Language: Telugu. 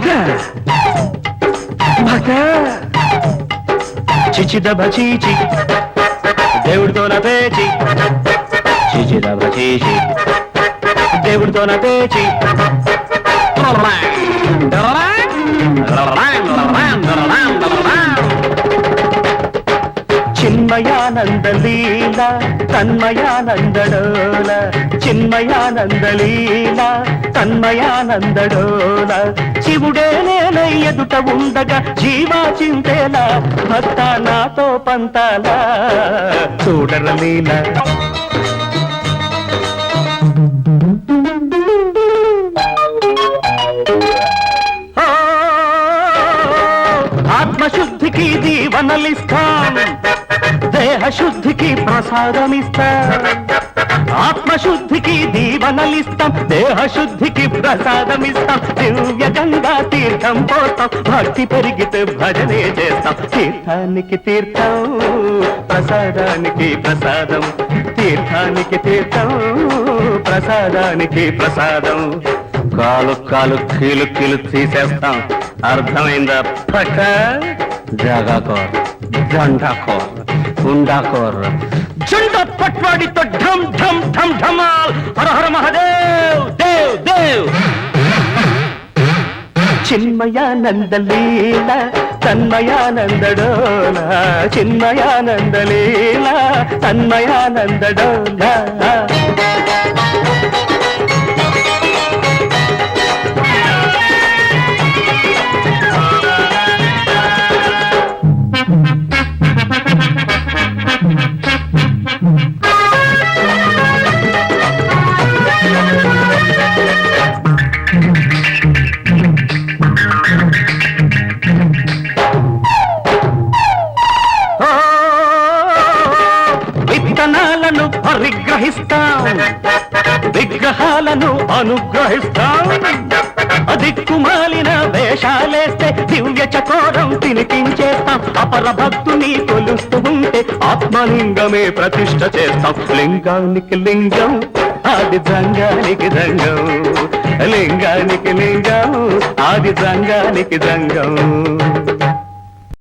భక్త భక్త చీచి. దేవుడితో నా పేచి. చిచి చిచిదభ చీచి. దేవుడితో నా పేచి. చిన్మయానందలీల తన్మయానందడోల చిన్మయానందలీల తన్మయానందడోల శివుడే నేల ఎదుట ఉండగా జీవా చింతేలా భక్త నాతో పంతాల. చూడరలీల ఆత్మశుద్ధికి దీవనలిస్తాను దేహశుద్ధికి ప్రసాదమిస్తా. ఆత్మశుద్ధికి దీవనలిస్తాం. దేహశుద్ధికి ప్రసాదమిస్తాం. దివ్య గంగా తీర్థం పోతాం. భక్తి పెరిగితే భజనే చేస్తాం. తీర్థానికి తీర్థం ప్రసాదానికి ప్రసాదం. తీర్థానికి తీర్థం ప్రసాదానికి ప్రసాదం. కాలు కాలు కీలు కీలు తీసేస్తాం. అర్థమైందా? పక్క జాగాకోర్ జండాకోర్. గుండాకోర్. జెండ పట్వాడితో ఢమ్ ఢమ్ ఢమ్ ఢమాల్. హర హర మహాదేవ్ దేవ్ దేవ్. చిన్మయానంద లీల తన్మయానందడోల చిన్మయానంద లీల తన్మయానందడోల అనుగ్రహిస్తాం విగ్రహాలను అనుగ్రహిస్తాం. అదిక్కుమాలిన వేషాలేస్తే దివ్య చకోరం తినిపించేస్తాం. అపర భక్తుని కొలుస్తూ ఉంటే ఆత్మలింగమే ప్రతిష్ట చేస్తాం. లింగానికి లింగం ఆది జంగానికి జంగం లింగానికి లింగం ఆది జంగానికి జంగం